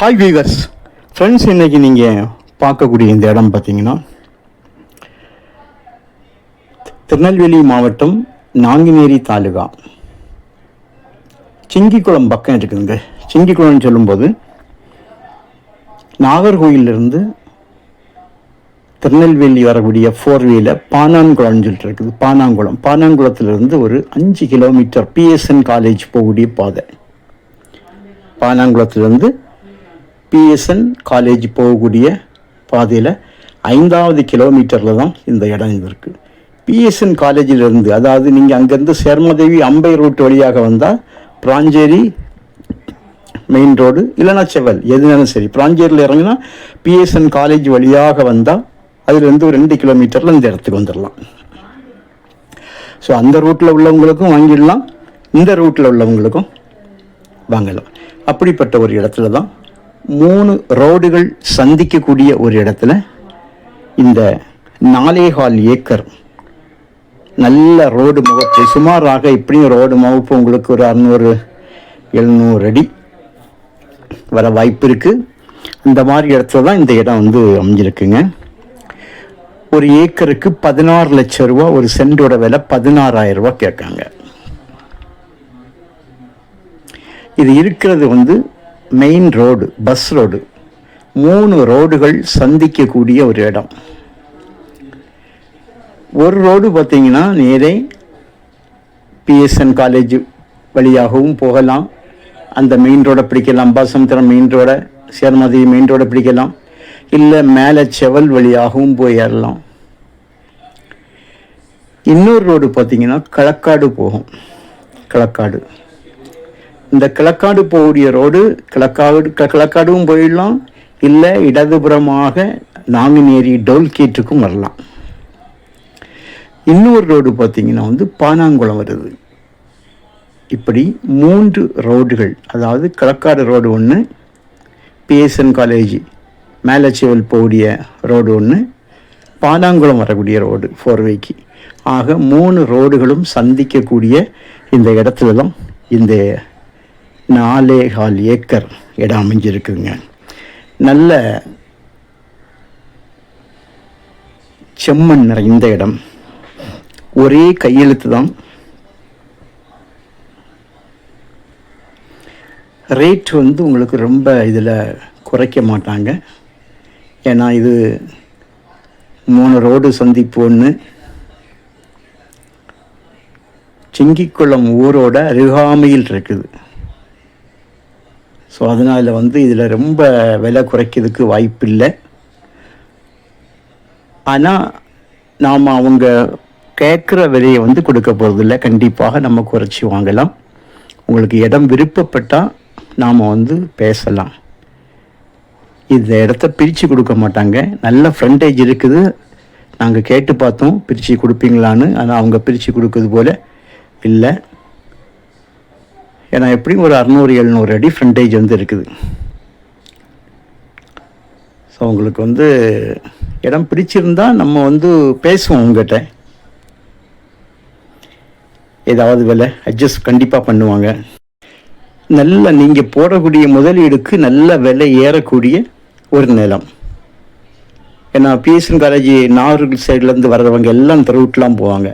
Hi viewers friends இன்றைக்கி நீங்கள் பார்க்கக்கூடிய இந்த இடம் பார்த்தீங்கன்னா திருநெல்வேலி மாவட்டம் நாங்குநேரி தாலுகா. சிங்கிக்குளம் பக்கம் இருக்குதுங்க. சிங்கிக்குளம்னு சொல்லும்போது நாகர்கோயிலிருந்து திருநெல்வேலி வரக்கூடிய ஃபோர் வீல பானாங்குளம்னு சொல்லிட்டு இருக்குது. பானாங்குளம். பானாங்குளத்திலிருந்து ஒரு அஞ்சு கிலோமீட்டர் பிஎஸ்என் காலேஜ் போகக்கூடிய பாதை. பானாங்குளத்திலிருந்து பிஎஸ்என் காலேஜ் போகக்கூடிய பாதையில் ஐந்தாவது கிலோமீட்டரில் தான் இந்த இடம் இது இருக்குது பிஎஸ்என் காலேஜிலிருந்து அதாவது நீங்கள் அங்கேருந்து சேர்மதேவி அம்பை ரூட் வழியாக வந்தால் பிராஞ்சேரி மெயின் ரோடு இல்லைனா செவல் எதுனாலும் சரி. பிராஞ்சேரியில் இறங்கினா பிஎஸ்என் காலேஜ் வழியாக வந்தால் அதுலேருந்து ஒரு ரெண்டு கிலோமீட்டரில் இந்த இடத்துக்கு வந்துடலாம் ஸோ அந்த ரூட்டில் உள்ளவங்களுக்கும் வாங்கிடலாம். இந்த ரூட்டில் உள்ளவங்களுக்கும் வாங்கலாம். அப்படிப்பட்ட ஒரு இடத்துல தான் மூணு ரோடுகள் சந்திக்கக்கூடிய ஒரு இடத்துல இந்த நாலேகால் ஏக்கர் நல்ல ரோடு முகப்பு சுமாராக இப்படியும் ரோடு முகப்பு உங்களுக்கு ஒரு அறநூறு எழுநூறு அடி வர வாய்ப்பு இருக்குது இந்த மாதிரி இடத்துல தான் இந்த இடம் வந்து அமைஞ்சிருக்குங்க. ஒரு ஏக்கருக்கு பதினாறு லட்சம் ரூபா ஒரு சென்டோட விலை பதினாறாயிரம் ரூபா கேட்காங்க. இது இருக்கிறது வந்து மெயின் ரோடு பஸ் ரோடு மூணு ரோடுகள் சந்திக்கக்கூடிய ஒரு இடம். ஒரு ரோடு பார்த்தீங்கன்னா நேரே பிஎஸ்என் காலேஜ் வழியாகவும் போகலாம். அந்த மெயின் ரோடை பிடிக்கலாம். பாசமுத்திரம் மெயின் ரோடை சேர்மதி மெயின் ரோடை பிடிக்கலாம். இல்லை மேலே செவல் வழியாகவும் போயிடலாம் இன்னொரு ரோடு பார்த்திங்கன்னா களக்காடு போகும். களக்காடு இந்த கிழக்காடு போகக்கூடிய ரோடு கிழக்காடு க- கிழக்காடும் போயிடலாம். இல்லை இடதுபுறமாக நாங்குநேரி டோல்கேட்டுக்கும் வரலாம். இன்னொரு ரோடு பார்த்திங்கன்னா வந்து பானாங்குளம் வருது. இப்படி மூன்று ரோடுகள் அதாவது கிழக்காடு ரோடு ஒன்று பிஎஸ்என் காலேஜ் மேலச்சேவல் போகக்கூடிய ரோடு ஒன்று பானாங்குளம் வரக்கூடிய ரோடு ஃபோர்வேக்கு ஆக மூணு ரோடுகளும் சந்திக்கக்கூடிய இந்த இடத்துல தான் இந்த நாலே கால் ஏக்கர் இடம் அமைஞ்சிருக்குங்க. நல்ல செம்மண் நிறைந்த இடம். ஒரே கையெழுத்து தான். ரேட் வந்து உங்களுக்கு ரொம்ப இதில் குறைக்க மாட்டாங்க. ஏன்னா இது மூணு ரோடு சந்திப்பு ஒன்று சிங்கிக்குளம் ஊரோட அருகாமையில் இருக்குது. ஸோ அதனால் வந்து இதில் ரொம்ப விலை குறைக்கிறதுக்கு வாய்ப்பு இல்லை ஆனால் நாம் அவங்க கேட்குற விலையை வந்து கொடுக்க போகிறதில்ல கண்டிப்பாக நம்ம குறைச்சி வாங்கலாம். உங்களுக்கு இடம் விருப்பப்பட்டால் நாம் வந்து பேசலாம். இந்த இடத்த பிரித்து கொடுக்க மாட்டாங்க. நல்ல ஃப்ரண்டேஜ் இருக்குது. நாங்கள் கேட்டு பார்த்தோம். பிரித்து கொடுப்பீங்களான்னு. ஆனால் அவங்க பிரித்து கொடுக்குறது போல் இல்லை. ஏன்னா எப்படியும் ஒரு அறநூறு எழுநூறு அடி ஃப்ரண்டேஜ் வந்து இருக்குது. ஸோ உங்களுக்கு வந்து இடம் பிடிச்சிருந்தா நம்ம வந்து பேசுவோம் உங்ககிட்ட. ஏதாவது விலை அட்ஜஸ்ட் கண்டிப்பாக பண்ணுவாங்க. நல்ல நீங்கள் போடக்கூடிய முதலீடுக்கு நல்ல விலை ஏறக்கூடிய ஒரு நிலம். ஏன்னா பிஎஸ்என் காலேஜ் நாகூர் சைட்லேருந்து வர்றவங்க எல்லாம் இந்த ரூட்லாம் போவாங்க.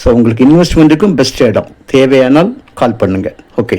ஸோ உங்களுக்கு இன்வெஸ்ட்மெண்ட்டுக்கும் பெஸ்ட் இடம். தேவையானால் கால் பண்ணுங்கள் ஓகே